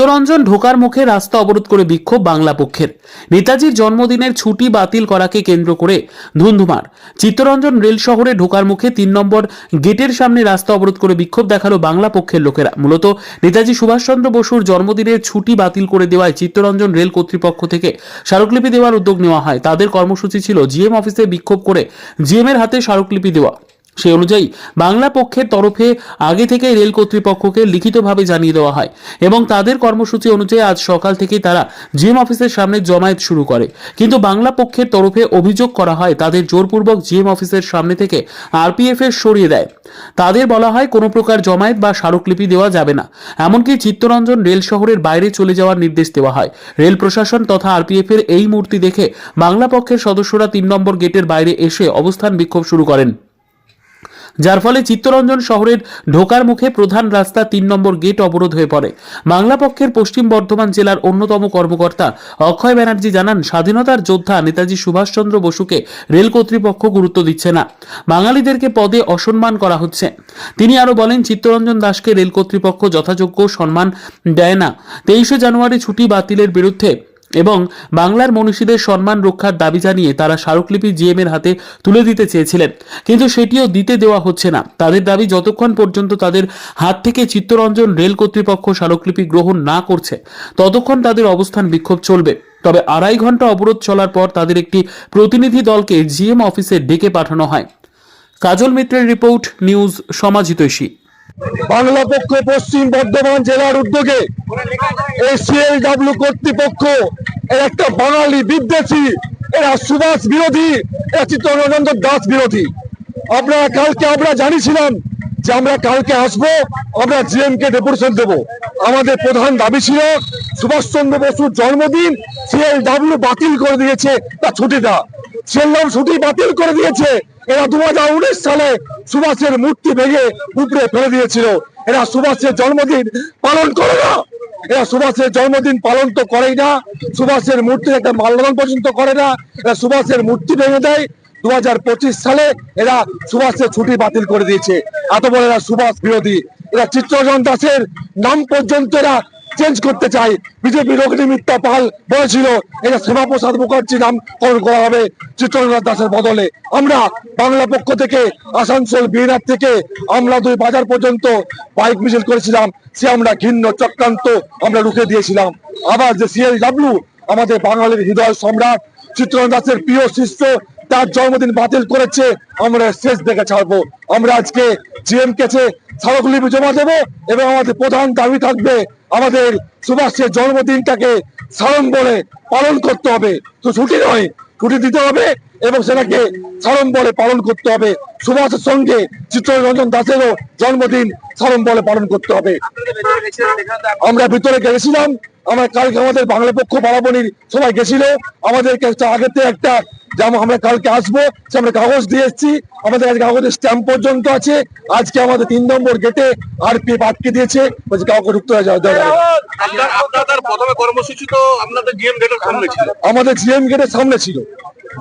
চিত্তরঞ্জন ঢোকার মুখে রাস্তা অবরোধ করে বিক্ষোভ বাংলা পক্ষের। নেতাজির জন্মদিনের ছুটি বাতিল করাকে কেন্দ্র করে ধুন্ধুমার। চিত্তরঞ্জন রেল শহরে ঢোকার মুখে তিন নম্বর গেটের সামনে রাস্তা অবরোধ করে বিক্ষোভ দেখাল বাংলা পক্ষের লোকেরা। মূলত নেতাজি সুভাষচন্দ্র বসুর জন্মদিনের ছুটি বাতিল করে দেওয়ায় চিত্তরঞ্জন রেল কর্তৃপক্ষ থেকে স্মারকলিপি দেওয়ার উদ্যোগ নেওয়া হয়। তাদের কর্মসূচি ছিল জিএম অফিসে বিক্ষোভ করে জিএম এর হাতে স্মারকলিপি দেওয়া। সেই অনুযায়ী বাংলা পক্ষের তরফে আগে থেকে রেল কর্তৃপক্ষকে লিখিতভাবে জানিয়ে দেওয়া হয় এবং তাদের কর্মসূচি অনুযায়ী আজ সকাল থেকেই তারা জিএম অফিসের সামনে জমায়েত শুরু করে। কিন্তু বাংলা পক্ষের তরফে অভিযোগ করা হয়, তাদের জোরপূর্বক জিএম অফিসের সামনে থেকে আরপিএফ এর সরিয়ে দেয়। তাদের বলা হয়, কোনো প্রকার জমায়েত বা স্মারকলিপি দেওয়া যাবে না। এমনকি চিত্তরঞ্জন রেল শহরের বাইরে চলে যাওয়ার নির্দেশ দেওয়া হয়। রেল প্রশাসন তথা আরপিএফ এর এই মূর্তি দেখে বাংলা পক্ষের সদস্যরা তিন নম্বর গেটের বাইরে এসে অবস্থান বিক্ষোভ শুরু করেন। যার ফলে চিত্তরঞ্জন শহরের ঢোকার মুখে প্রধান রাস্তা তিন নম্বর গেট অবরোধ হয়ে পড়ে। বাংলা পক্ষের পশ্চিম বর্ধমান জেলার অন্যতম কর্মকর্তা অক্ষয় ব্যানার্জি জানান, স্বাধীনতার যোদ্ধা নেতাজি সুভাষচন্দ্র বসুকে রেল কর্তৃপক্ষ গুরুত্ব দিচ্ছে না। বাঙালিদেরকে পদে অসম্মান করা হচ্ছে। তিনি আরও বলেন, চিত্তরঞ্জন দাসকে রেল কর্তৃপক্ষ যথাযোগ্য সম্মান দেয় না। তেইশে জানুয়ারি ছুটি বাতিলের বিরুদ্ধে এবং বাংলার মনীষীদের সম্মান রক্ষার দাবি জানিয়ে তারা স্মারকলিপি জিএম এর হাতে তুলে দিতে চেয়েছিলেন। কিন্তু সেটিও দিতে দেওয়া হচ্ছে না। তাদের দাবি যতক্ষণ পর্যন্ত তাদের হাত থেকে চিত্তরঞ্জন রেল কর্তৃপক্ষ স্মারকলিপি গ্রহণ না করছে, ততক্ষণ তাদের অবস্থান বিক্ষোভ চলবে। তবে আড়াই ঘণ্টা অবরোধ চলার পর তাদের একটি প্রতিনিধি দলকে জিএম অফিসে ডেকে পাঠানো হয়। কাজল মিত্রের রিপোর্ট, নিউজ, সমাজিতৈষী। বাংলা পক্ষ, পশ্চিম বর্ধমান জেলার উদ্যোগে এসিএলডব্লিউ কর্তৃপক্ষ, এর একটা বাঙালি বিদ্বেষী, এরা সুভাষ বিরোধী, এরা চিত্তরঞ্জন দাস বিরোধী। আপনারা কালকে আমরা জানিয়েছিলাম যে আমরা কালকে আসব, আমরা জিএম কে ডেপুটেশন দেবো। আমাদের প্রধান দাবি ছিল, সুভাষচন্দ্র বসুর জন্মদিন সিএলডব্লিউ বাতিল করে দিয়েছে তার ছুটিটা সিএলডব্লিউ ছুটি বাতিল করে দিয়েছে এরা দু সালে সুভাষের মূর্তি ভেঙে উপরে ফেলে দিয়েছিল। এরা সুভাষের জন্মদিন পালন করে না। এরা সুভাষের জন্মদিন পালন তো করেই না। সুভাষের মূর্তির একটা মাল্যদান পর্যন্ত করে না। এরা সুভাষের মূর্তি ভেঙে দেয়। দু হাজার পঁচিশ সালে এরা সুভাষের ছুটি বাতিল করে দিয়েছে। এত বড় এরা সুভাষ বিরোধী। এরা চিত্রজন দাসের নাম পর্যন্ত এরা চেঞ্জ করতে চাই। বিজেপি রোগিনী মিত্রা পাল বলেছিল, এটা শ্যামাপ্রসাদ মুখার্জি নামকরণ করা হবে চিত্রনাথ দাসের বদলে। আমরা বাংলা পক্ষ থেকে, আসানসোল বিনার থেকে আমরা দুই বাজার পর্যন্ত বাইক মিছিল করেছিলাম। সে আমরা ঘিন্ন চক্রান্ত আমরা রুখে দিয়েছিলাম। আবার যে সিএল ডাব্লু আমাদের বাঙালির হৃদয় সম্রাট চিত্রনাথ দাসের প্রিয় শিষ্য, তার জন্মদিন বাতিল করেছে, আমরা শেষ দেখে ছাড়বো। আমরা আজকে জিএম কেছে স্মারকলিপি জমা দেবো এবং আমাদের প্রধান দাবি থাকবে আমাদের সুভাষের জন্মদিনটাকে বলে পালন করতে হবে। তো ছুটি নয়, ছুটি দিতে হবে এবং সেটাকে বলে পালন করতে হবে। সুভাষের সঙ্গে চিত্তরঞ্জন দাসেরও জন্মদিন বলে পালন করতে হবে। আমরা ভিতরে গেছিলাম আমরা কালকে আমাদের বাংলা পক্ষ বারাবণীর সবাই গেছিল। আমাদেরকে একটা আগেতে একটা যেমন আমরা কালকে আসব সে আমরা কাগজ দিয়ে এসেছি। আমাদের কাছে কাগজের স্ট্যাম্প পর্যন্ত আছে। আজকে আমাদের তিন নম্বর গেটে আর পি আটকে দিয়েছে। বলছে কাউকে ঢুকতে দেওয়া যাবে না। আপনার প্রথমে কর্মসূচি তো আপনাদের সামনে ছিল। আমাদের জিএম গেটের সামনে ছিল।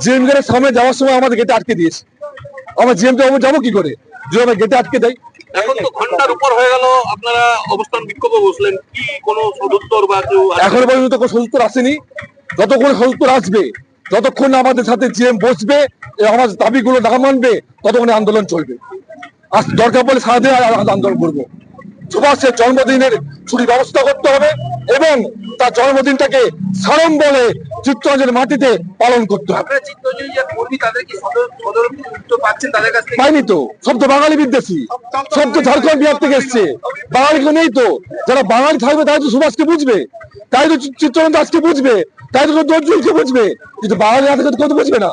জিএম গেটের সামনে যাওয়ার সময় আমাদের গেটে আটকে দিয়েছে। আমরা জিএম যাব কি করে? যদি আমরা গেটে আটকে দেয় এখন তো ঘণ্টার উপর হয়ে গেল, আপনারা অবস্থান বিক্ষোভে বসলেন, কি কোনো সদুত্তর বা কেউ? এখনও পর্যন্ত কোনো সদুত্তর আসেনি। যতক্ষণ সদুত্তর আসবে, যতক্ষণ আমাদের সাথে জিএম বসবে আমাদের দাবিগুলো না মানবে, ততক্ষণ আন্দোলন চলবে। আর দরকার পড়লে সারাদিন আন্দোলন করব। সুভাষের জন্মদিনের ছুটি ব্যবস্থা করতে হবে এবং তার জন্মদিনটাকে সারম বলে চিত্তরঞ্জনের মাটিতে পালন করতে হবে। পাইনি তো। সব তো বাঙালি বিদ্বেষী। সব তো ঝাড়খণ্ড বিহার থেকে এসছে। বাঙালি কেউ নেই তো। যারা বাঙালি থাকবে তাই তো সুভাষকে বুঝবে। তাই তো চিত্তরঞ্জন দাসকে বুঝবে। তাই তো নজরুলকে বুঝবে। কিন্তু বাঙালি না থাকলে তো বুঝবে না।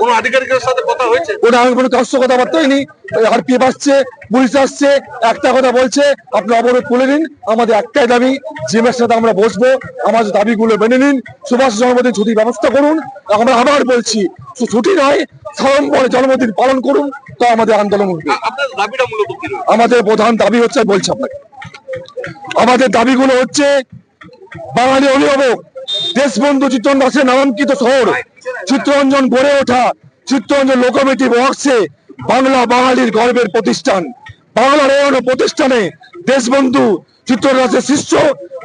কোনো আধিকারিকের সাথে কথা হয়েছে? ওটা আমি কোনো কারোর সঙ্গে কথাবার্তা হয়নি। আসছে পুলিশ আসছে একটা কথা বলছে আপনি অবরোধ তুলে নিন। আমাদের একটাই দাবি জিমের সাথে আমরা বসবো আমাদের দাবিগুলো মেনে নিন সুভাষ জন্মদিন ছুটির ব্যবস্থা করুন। আমরা আবার বলছি ছুটি নয় বলে জন্মদিন পালন করুন তো আমাদের আন্দোলন উঠবে? আমাদের প্রধান দাবি হচ্ছে বলছি আপনাকে আমাদের দাবিগুলো হচ্ছে বাঙালি অভিভাবক দেশবন্ধু চিত্তরঞ্জন দাসের নামাঙ্কিত শহর। চিত্তরঞ্জন গড়ে ওঠা চিত্তরঞ্জন লোকোমেটিভ ওয়ার্কসে বাংলা বাঙালির গর্বের প্রতিষ্ঠান। বাংলার এই প্রতিষ্ঠানে দেশবন্ধু চিত্রনাথের শিষ্য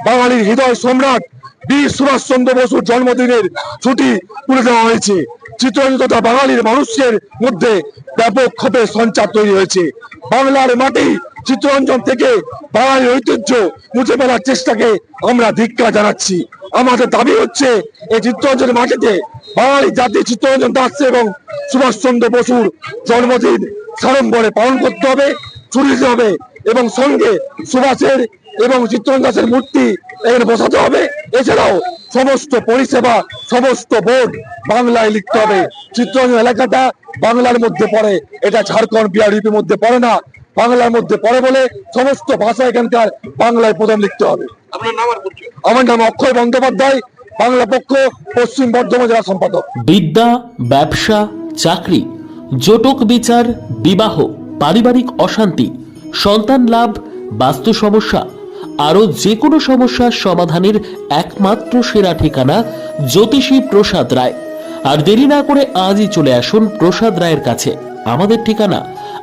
বাঙালির হৃদয় সম্রাট বীর সুভাষচন্দ্র বসুর জন্মদিনের ছুটি তুলে দেওয়া হয়েছে। চিত্ররঞ্জন তথা বাঙালির মানুষের মধ্যে ব্যাপক ক্ষোভের সঞ্চার তৈরি হয়েছে। বাংলার মাটি চিত্তরঞ্জন থেকে বাঙালির ঐতিহ্য মুছে ফেলার চেষ্টাকে আমরা ধিক্কার জানাচ্ছি। আমাদের দাবি হচ্ছে, এই চিত্তরঞ্জনের মাটিতে বাঙালি জাতি চিত্তরঞ্জন দাস এবং সুভাষচন্দ্র বসুর জন্মদিন সাড়ম্বরে পালন করতে হবে, ছুটি হবে এবং সঙ্গে সুভাষের এবং চিত্তরঞ্জন দাসের মূর্তি এখানে বসাতে হবে। এছাড়াও সমস্ত পরিষেবা, সমস্ত বোর্ড বাংলায় লিখতে হবে। চিত্তরঞ্জন এলাকাটা বাংলার মধ্যে পড়ে, এটা ঝাড়খণ্ড বিহার ইউপির মধ্যে পড়ে না বাংলার মধ্যে পড়ে বলে সমস্ত ভাষা এখানকার বাংলায় প্রথম লিখতে হবে। আমার নাম অক্ষয় বন্দ্যোপাধ্যায় বাংলা পক্ষ পশ্চিম বর্ধমান জেলা সম্পাদক। বিদ্যা ব্যবসা চাকরি জটক বিচার বিবাহ পারিবারিক অশান্তি সন্তান লাভ বাস্তু সমস্যা আরও যে কোনো সমস্যার সমাধানের একমাত্র সেরা ঠিকানা জ্যোতিষী প্রসাদ রায়। আর দেরি না করে আজই চলে আসুন প্রসাদ রায়ের কাছে। আমাদের ঠিকানা